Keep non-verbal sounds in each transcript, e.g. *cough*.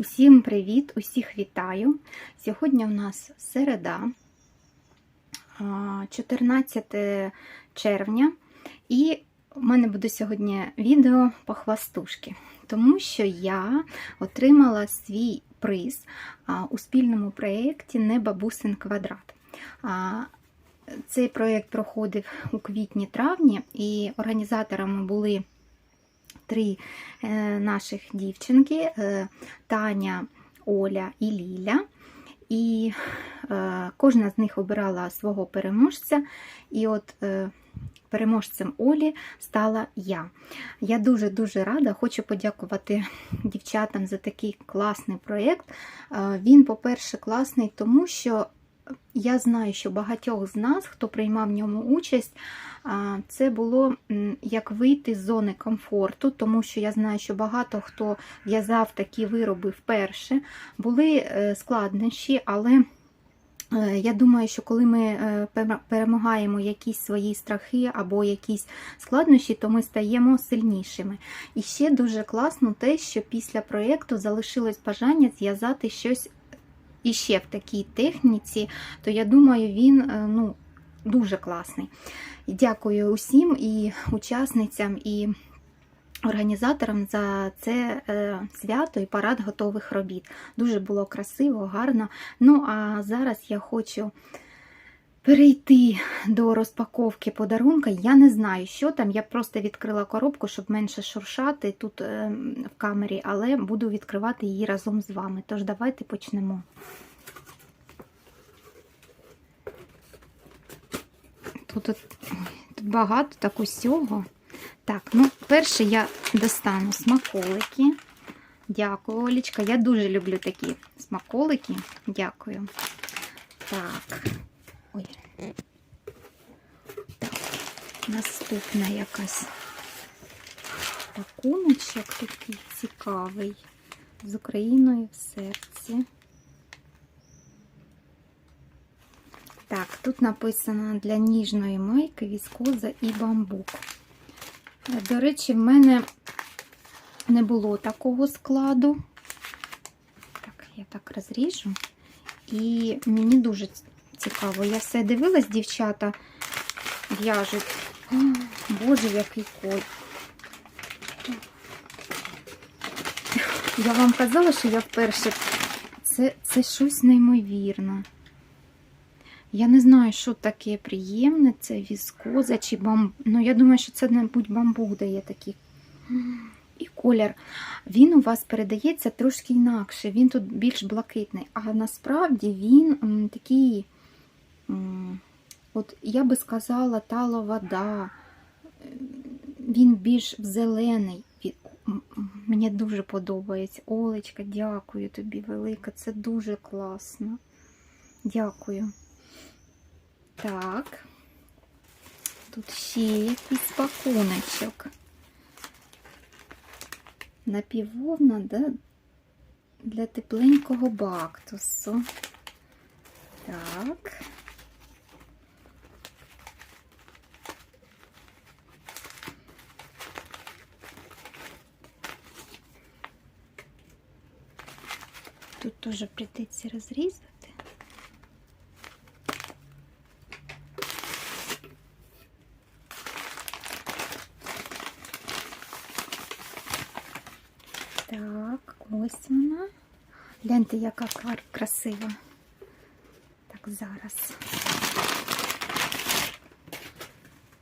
Усім привіт, усіх вітаю. Сьогодні у нас середа, 14 червня, і у мене буде сьогодні відео по хвастушки, тому що я отримала свій приз у спільному проєкті Не бабусин квадрат. Цей проєкт проходив у квітні-травні, і організаторами були три е, наших дівчинки е, Таня, Оля і Ліля. І е, кожна з них обирала свого переможця. І от переможцем Олі стала я. Я дуже-дуже рада, хочу подякувати дівчатам за такий класний проєкт. Він, по-перше, класний, тому що я знаю, що багатьох з нас, хто приймав в ньому участь, це було як вийти з зони комфорту, тому що я знаю, що багато хто в'язав такі вироби вперше. Були е, складнощі, але е, я думаю, що коли ми е, перемагаємо якісь свої страхи або якісь складнощі, то ми стаємо сильнішими. І ще дуже класно те, що після проєкту залишилось бажання зв'язати щось іще в такій техніці, то я думаю, він е, ну, дуже класний. Дякую усім і учасницям, і організаторам за це е, свято і парад готових робіт. Дуже було красиво, гарно. Ну, а зараз я хочу. Перейти до розпаковки подарунка, я не знаю, що там. Я просто відкрила коробку, щоб менше шуршати тут е, в камері, але буду відкривати її разом з вами. Тож давайте почнемо. Тут, тут багато так усього. Так, ну, перше я достану смаколики. Дякую, Олічка. Я дуже люблю такі смаколики. Дякую. Так. Ой. Так. Наступна якась пакуночок такий цікавий. З Україною в серці. Так, тут написано для ніжної майки, віскоза і бамбук. Е, До речі, в мене не було такого складу. Так, я так розріжу. І мені дуже цікаво. Я все дивилась, дівчата в'яжуть. Боже, який кой. Я вам казала, що я вперше. Це, це щось неймовірне. Я не знаю, що таке приємне, це віскоза чи бамбук. Ну, я думаю, що це, мабуть, бамбук дає такий. І колір. Він у вас передається трошки інакше, він тут більш блакитний, а насправді він такий, от я би сказала, тало вода. Він більш зелений. Мені дуже подобається. Олечка, дякую тобі велика. Це дуже класно. Дякую. Так. Тут ще якийсь пакуночок. Напівовна, да? Для тепленького бактусу. Так. Тут теж прийдеться розрізати. Так, ось вона. Гляньте, яка красива. Так, зараз.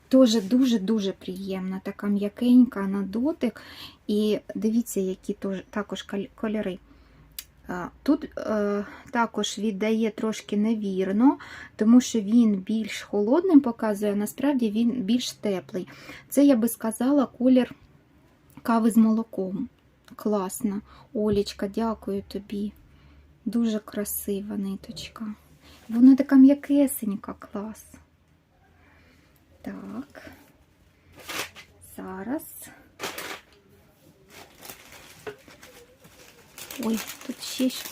Тоже дуже-дуже приємна, така м'якенька на дотик. І дивіться, які також кольори. Тут е, також віддає трошки невірно, тому що він більш холодним показує, а насправді він більш теплий. Це, я би сказала, колір кави з молоком. Класно. Олічка, дякую тобі. Дуже красива ниточка. Вона така м'якесенька, клас. Так. Зараз. Ой, тут ще щось.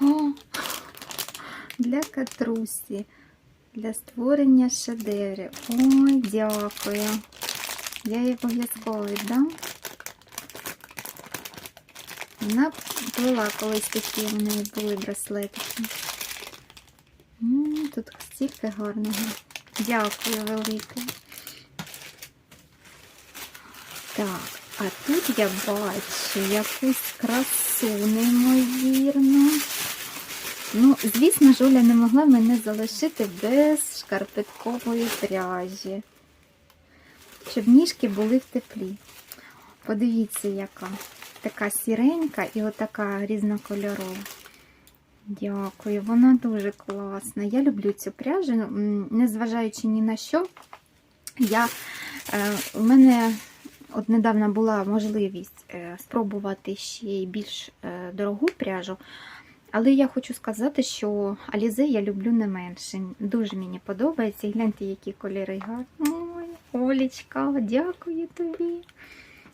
О, для катрусі, для створення шедеврів. Ой, дякую. Я їй обов'язково віддам. Вона плела колись такі, у неї були браслетики. Тут стільки гарного. Дякую велике. Так, а тут я бачу якусь красу неймовірну. Ну, звісно ж, Оля не могла мене залишити без шкарпеткової пряжі. Щоб ніжки були в теплі. Подивіться, яка. Така сіренька і отака різнокольорова. Дякую, вона дуже класна. Я люблю цю пряжу, незважаючи ні на що. Я, е, у мене от недавно була можливість е, спробувати ще й більш е, дорогу пряжу. Але я хочу сказати, що Алізе я люблю не менше. Дуже мені подобається. І гляньте, які кольори гарні. Ой, Олічка, дякую тобі.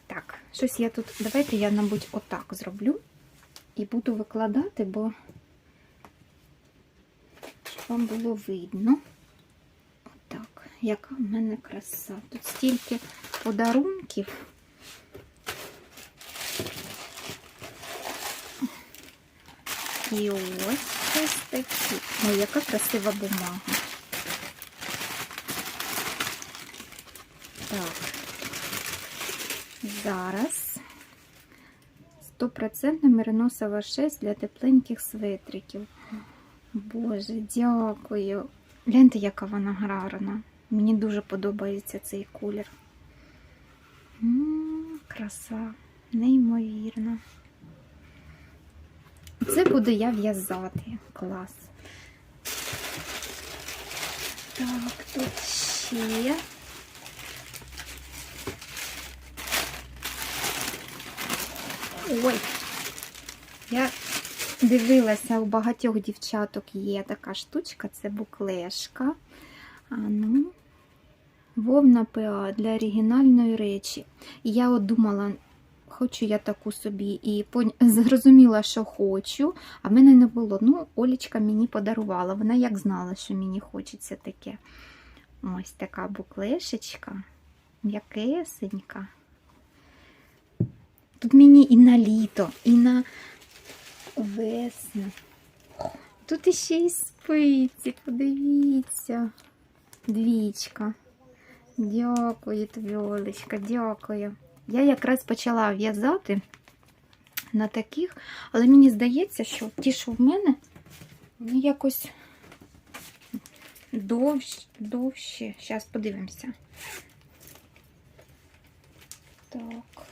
Так, щось я тут. Давайте я, мабуть, отак зроблю. І буду викладати, бо щоб вам було видно. Отак, яка в мене краса. Тут стільки подарунків. І ось ось такі. Ой, яка красива бумага. Так. Зараз 100% мериносова 6 для тепленьких светриків. Боже, дякую. Гляньте, яка вона гарна. Мені дуже подобається цей колір. М, краса, неймовірна. Це буду я в'язати. Клас. Так, тут ще. Ой, я дивилася, у багатьох дівчаток є така штучка, це буклешка. А ну, вовна ПА для оригінальної речі. І я от думала, хочу я таку собі, і *laughs* зрозуміла, що хочу, а в мене не було. Ну, Олічка мені подарувала. Вона як знала, що мені хочеться таке. Ось така буклешечка, м'якесенька. Тут мені і на літо, і на весну. Тут іще й спиці, подивіться. Двічка. Дякую тобі, Олечка, дякую. Я якраз почала в'язати на таких, але мені здається, що ті, що в мене, вони якось довші. довші. Зараз подивимося. Так.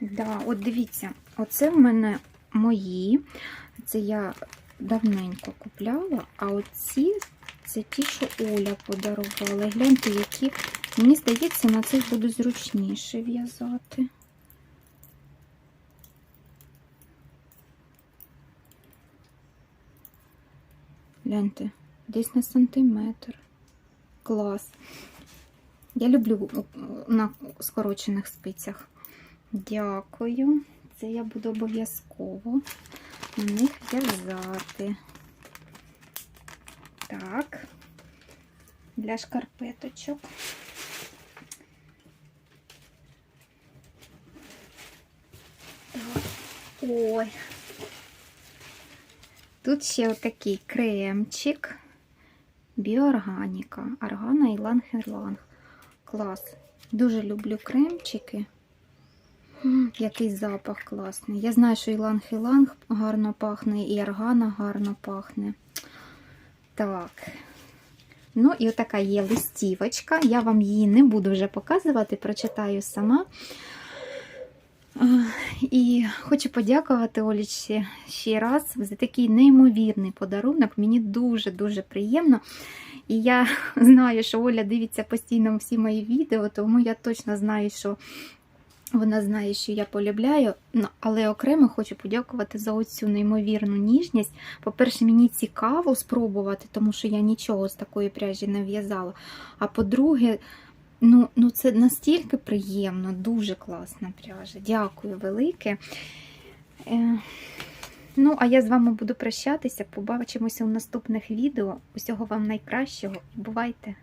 Да, от дивіться, оце в мене мої. Це я давненько купляла, а оці це ті, що Оля подарувала. Гляньте, які, мені здається, на цих буде зручніше в'язати. Гляньте, десь на сантиметр. Клас. Я люблю на скорочених спицях. Дякую. Це я буду обов'язково на них в'язати. Так, для шкарпеточок. Так. Ой. Тут ще отакий кремчик. Біоорганіка. Органа і ланг-ланг. Клас. Дуже люблю кремчики. Який запах класний. Я знаю, що іланг-іланг гарно пахне, і органа гарно пахне. Так. Ну, і отака є листівочка. Я вам її не буду вже показувати, прочитаю сама. І хочу подякувати Олічці ще раз за такий неймовірний подарунок. Мені дуже-дуже приємно. І я *laughs* знаю, що Оля дивиться постійно всі мої відео, тому я точно знаю, що вона знає, що я полюбляю, Ну, але окремо хочу подякувати за оцю неймовірну ніжність. По-перше, мені цікаво спробувати, тому що я нічого з такої пряжі не в'язала. А по-друге, ну, ну це настільки приємно, дуже класна пряжа. Дякую велике. Е, Ну, а я з вами буду прощатися. Побачимося у наступних відео. Усього вам найкращого бувайте!